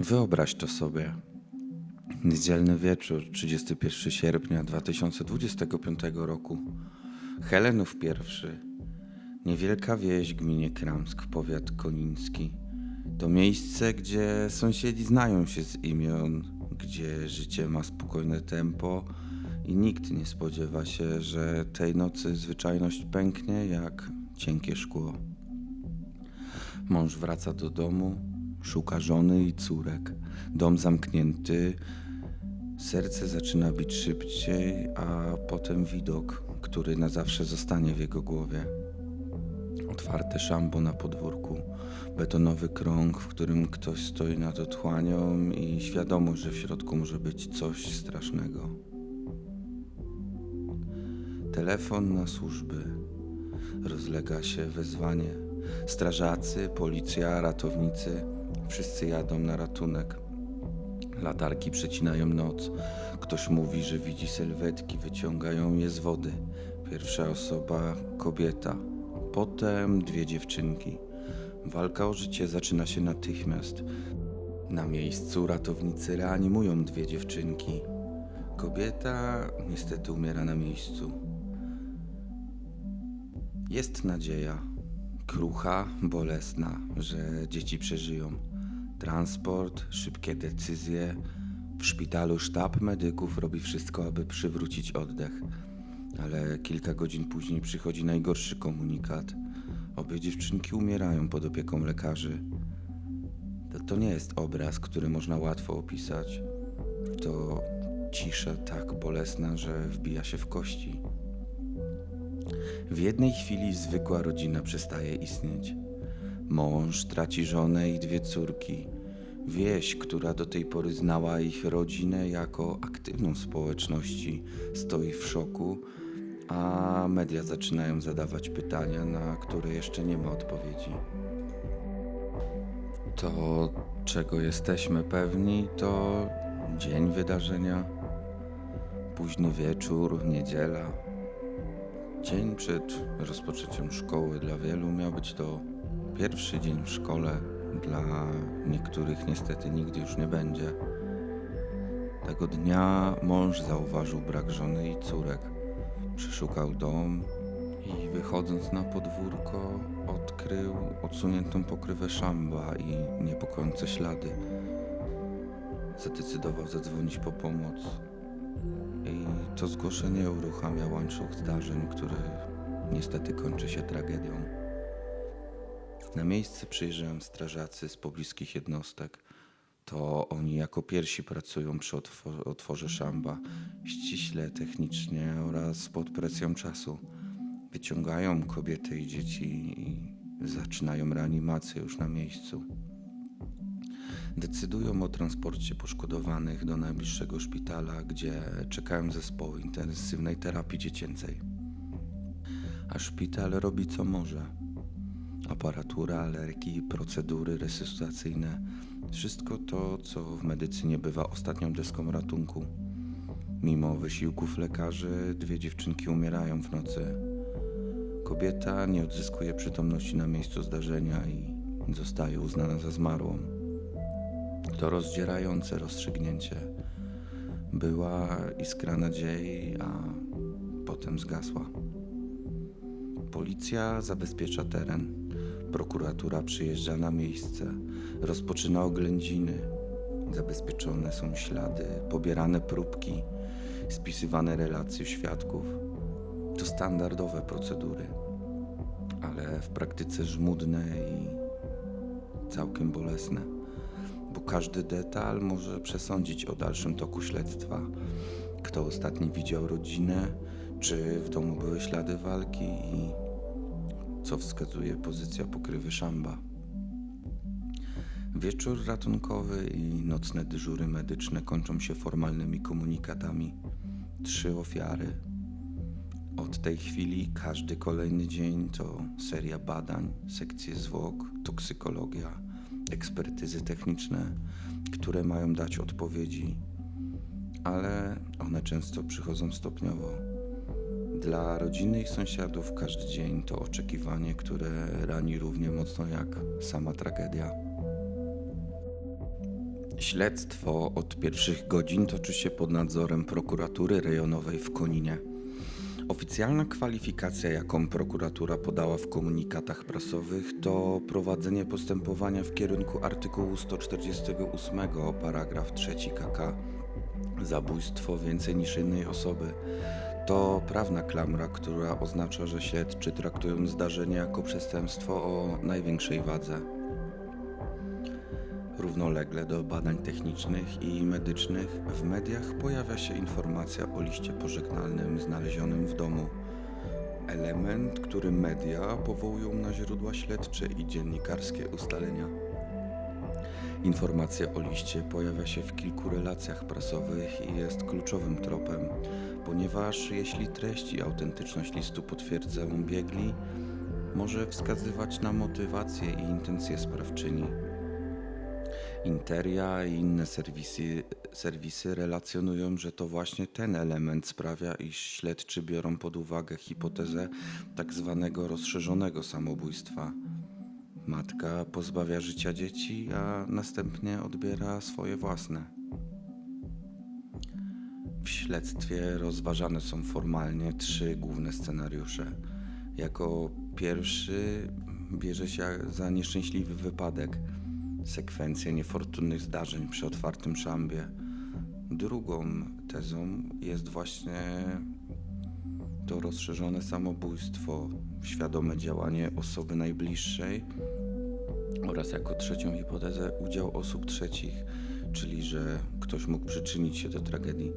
Wyobraź to sobie. Niedzielny wieczór, 31 sierpnia 2025 roku. Helenów pierwszy. Niewielka wieś gminie Kramsk, powiat koniński. To miejsce, gdzie sąsiedzi znają się z imion, gdzie życie ma spokojne tempo i nikt nie spodziewa się, że tej nocy zwyczajność pęknie jak cienkie szkło. Mąż wraca do domu, szuka żony i córek. Dom zamknięty, serce zaczyna bić szybciej, a potem widok, który na zawsze zostanie w jego głowie. Otwarte szambo na podwórku, betonowy krąg, w którym ktoś stoi nad otchłanią i świadomość, że w środku może być coś strasznego. Telefon na służby. Rozlega się wezwanie. Strażacy, policja, ratownicy wszyscy jadą na ratunek. Latarki przecinają noc. Ktoś mówi, że widzi sylwetki, wyciągają je z wody. Pierwsza osoba kobieta, potem dwie dziewczynki. Walka o życie zaczyna się natychmiast. Na miejscu ratownicy reanimują dwie dziewczynki. Kobieta niestety umiera na miejscu. Jest nadzieja. Krucha, bolesna, że dzieci przeżyją. Transport, szybkie decyzje. W szpitalu sztab medyków robi wszystko, aby przywrócić oddech. Ale kilka godzin później przychodzi najgorszy komunikat. Obie dziewczynki umierają pod opieką lekarzy. To, to nie jest obraz, który można łatwo opisać. To cisza tak bolesna, że wbija się w kości. W jednej chwili zwykła rodzina przestaje istnieć. Mąż traci żonę i dwie córki. Wieś, która do tej pory znała ich rodzinę jako aktywną społeczności, stoi w szoku, a media zaczynają zadawać pytania, na które jeszcze nie ma odpowiedzi. To, czego jesteśmy pewni, to dzień wydarzenia, późny wieczór, niedziela. Dzień przed rozpoczęciem szkoły dla wielu miał być to pierwszy dzień w szkole, dla niektórych niestety nigdy już nie będzie. Tego dnia mąż zauważył brak żony i córek. Przeszukał dom i wychodząc na podwórko odkrył odsuniętą pokrywę szamba i niepokojące ślady. Zadecydował zadzwonić po pomoc. I to zgłoszenie uruchamia łańcuch zdarzeń, który niestety kończy się tragedią. Na miejsce przyjeżdżają strażacy z pobliskich jednostek. To oni jako pierwsi pracują przy otwo- otworze szamba, ściśle technicznie oraz pod presją czasu. Wyciągają kobiety i dzieci i zaczynają reanimację już na miejscu. Decydują o transporcie poszkodowanych do najbliższego szpitala, gdzie czekają zespoły intensywnej terapii dziecięcej. A szpital robi co może. Aparatura, leki, procedury resuscytacyjne wszystko to, co w medycynie bywa ostatnią deską ratunku. Mimo wysiłków lekarzy, dwie dziewczynki umierają w nocy. Kobieta nie odzyskuje przytomności na miejscu zdarzenia i zostaje uznana za zmarłą. To rozdzierające rozstrzygnięcie. Była iskra nadziei, a potem zgasła. Policja zabezpiecza teren. Prokuratura przyjeżdża na miejsce. Rozpoczyna oględziny. Zabezpieczone są ślady, pobierane próbki, spisywane relacje świadków. To standardowe procedury, ale w praktyce żmudne i całkiem bolesne bo każdy detal może przesądzić o dalszym toku śledztwa. Kto ostatni widział rodzinę, czy w domu były ślady walki i co wskazuje pozycja pokrywy szamba. Wieczór ratunkowy i nocne dyżury medyczne kończą się formalnymi komunikatami. Trzy ofiary. Od tej chwili każdy kolejny dzień to seria badań, sekcje zwłok, toksykologia, ekspertyzy techniczne, które mają dać odpowiedzi, ale one często przychodzą stopniowo. Dla rodziny i sąsiadów każdy dzień to oczekiwanie, które rani równie mocno jak sama tragedia. Śledztwo od pierwszych godzin toczy się pod nadzorem prokuratury rejonowej w Koninie. Oficjalna kwalifikacja, jaką prokuratura podała w komunikatach prasowych, to prowadzenie postępowania w kierunku artykułu 148, paragraf 3 KK. Zabójstwo więcej niż jednej osoby. To prawna klamra, która oznacza, że śledczy traktują zdarzenie jako przestępstwo o największej wadze. Równolegle do badań technicznych i medycznych w mediach pojawia się informacja o liście pożegnalnym znalezionym w domu. Element, który media powołują na źródła śledcze i dziennikarskie ustalenia. Informacja o liście pojawia się w kilku relacjach prasowych i jest kluczowym tropem, ponieważ jeśli treść i autentyczność listu potwierdzają biegli, może wskazywać na motywację i intencje sprawczyni. Interia i inne serwisy, serwisy relacjonują, że to właśnie ten element sprawia, iż śledczy biorą pod uwagę hipotezę tak zwanego rozszerzonego samobójstwa. Matka pozbawia życia dzieci, a następnie odbiera swoje własne. W śledztwie rozważane są formalnie trzy główne scenariusze. Jako pierwszy bierze się za nieszczęśliwy wypadek, sekwencję niefortunnych zdarzeń przy otwartym szambie. Drugą tezą jest właśnie to rozszerzone samobójstwo, świadome działanie osoby najbliższej oraz jako trzecią hipotezę udział osób trzecich, czyli że ktoś mógł przyczynić się do tragedii.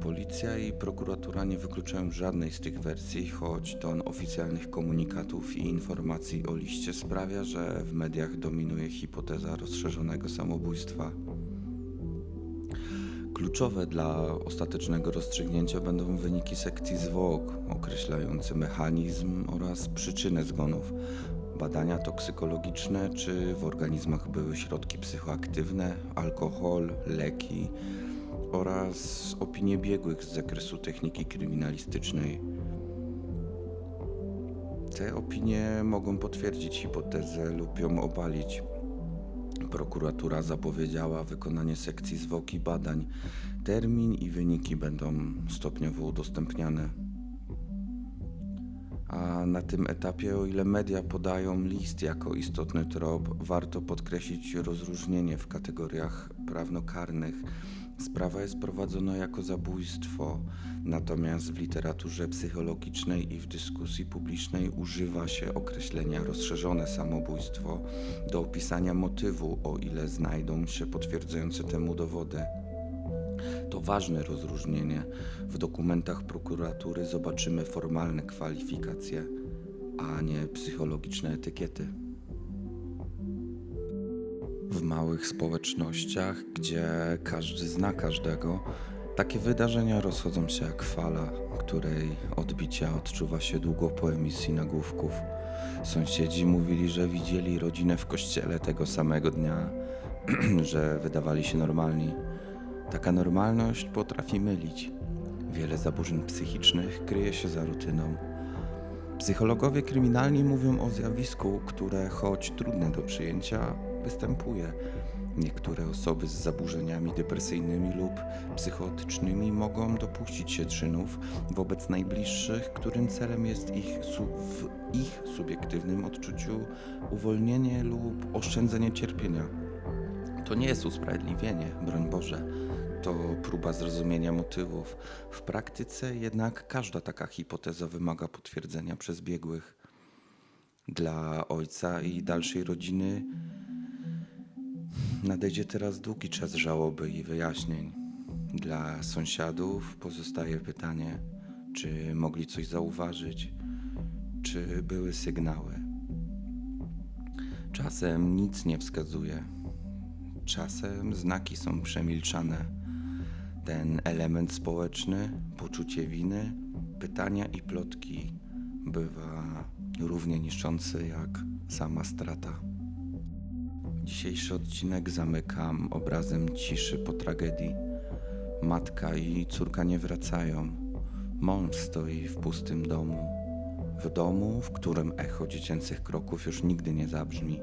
Policja i prokuratura nie wykluczają żadnej z tych wersji, choć ton oficjalnych komunikatów i informacji o liście sprawia, że w mediach dominuje hipoteza rozszerzonego samobójstwa. Kluczowe dla ostatecznego rozstrzygnięcia będą wyniki sekcji zwłok, określające mechanizm oraz przyczynę zgonów, badania toksykologiczne, czy w organizmach były środki psychoaktywne, alkohol, leki oraz opinie biegłych z zakresu techniki kryminalistycznej. Te opinie mogą potwierdzić hipotezę lub ją obalić. Prokuratura zapowiedziała wykonanie sekcji zwłoki badań. Termin i wyniki będą stopniowo udostępniane. A na tym etapie, o ile media podają list jako istotny trop, warto podkreślić rozróżnienie w kategoriach prawnokarnych. Sprawa jest prowadzona jako zabójstwo, natomiast w literaturze psychologicznej i w dyskusji publicznej używa się określenia rozszerzone samobójstwo do opisania motywu, o ile znajdą się potwierdzające temu dowody. To ważne rozróżnienie. W dokumentach prokuratury zobaczymy formalne kwalifikacje, a nie psychologiczne etykiety. W małych społecznościach, gdzie każdy zna każdego, takie wydarzenia rozchodzą się jak fala, której odbicia odczuwa się długo po emisji nagłówków. Sąsiedzi mówili, że widzieli rodzinę w kościele tego samego dnia, że wydawali się normalni. Taka normalność potrafi mylić. Wiele zaburzeń psychicznych kryje się za rutyną. Psychologowie kryminalni mówią o zjawisku, które choć trudne do przyjęcia, występuje. Niektóre osoby z zaburzeniami depresyjnymi lub psychotycznymi mogą dopuścić się czynów wobec najbliższych, którym celem jest ich w ich subiektywnym odczuciu uwolnienie lub oszczędzenie cierpienia. To nie jest usprawiedliwienie, broń Boże. To próba zrozumienia motywów. W praktyce jednak każda taka hipoteza wymaga potwierdzenia przez biegłych. Dla ojca i dalszej rodziny nadejdzie teraz długi czas żałoby i wyjaśnień. Dla sąsiadów pozostaje pytanie, czy mogli coś zauważyć, czy były sygnały. Czasem nic nie wskazuje, czasem znaki są przemilczane. Ten element społeczny, poczucie winy, pytania i plotki bywa równie niszczący jak sama strata. Dzisiejszy odcinek zamykam obrazem ciszy po tragedii. Matka i córka nie wracają. Mąż stoi w pustym domu. W domu, w którym echo dziecięcych kroków już nigdy nie zabrzmi.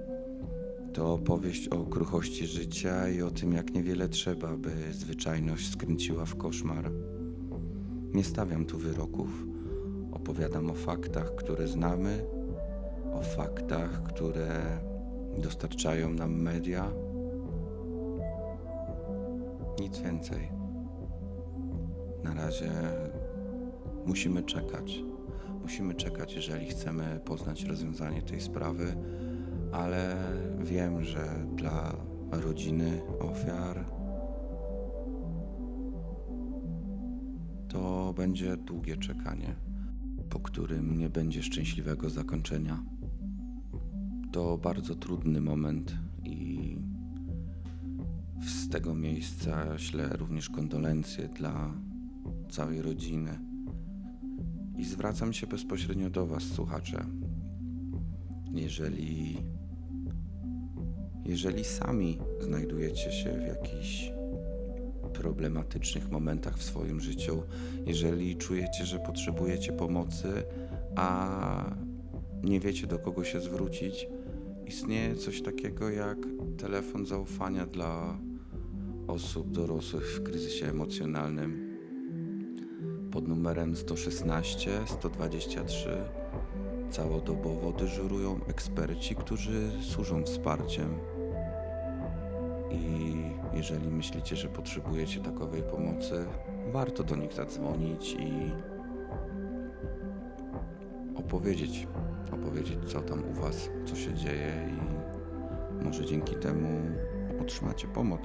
To opowieść o kruchości życia i o tym, jak niewiele trzeba, by zwyczajność skręciła w koszmar. Nie stawiam tu wyroków. Opowiadam o faktach, które znamy, o faktach, które dostarczają nam media. Nic więcej. Na razie musimy czekać. Musimy czekać, jeżeli chcemy poznać rozwiązanie tej sprawy, ale wiem, że dla rodziny ofiar to będzie długie czekanie, po którym nie będzie szczęśliwego zakończenia. To bardzo trudny moment i z tego miejsca ślę również kondolencje dla całej rodziny. I zwracam się bezpośrednio do Was, słuchacze. Jeżeli, jeżeli sami znajdujecie się w jakichś problematycznych momentach w swoim życiu, jeżeli czujecie, że potrzebujecie pomocy, a nie wiecie do kogo się zwrócić, istnieje coś takiego jak telefon zaufania dla osób dorosłych w kryzysie emocjonalnym pod numerem 116 123 całodobowo dyżurują eksperci, którzy służą wsparciem. I jeżeli myślicie, że potrzebujecie takowej pomocy, warto do nich zadzwonić i opowiedzieć, opowiedzieć co tam u Was, co się dzieje i może dzięki temu otrzymacie pomoc.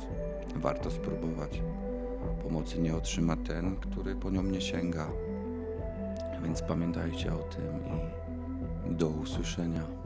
Warto spróbować. Pomocy nie otrzyma ten, który po nią nie sięga. Więc pamiętajcie o tym i do usłyszenia.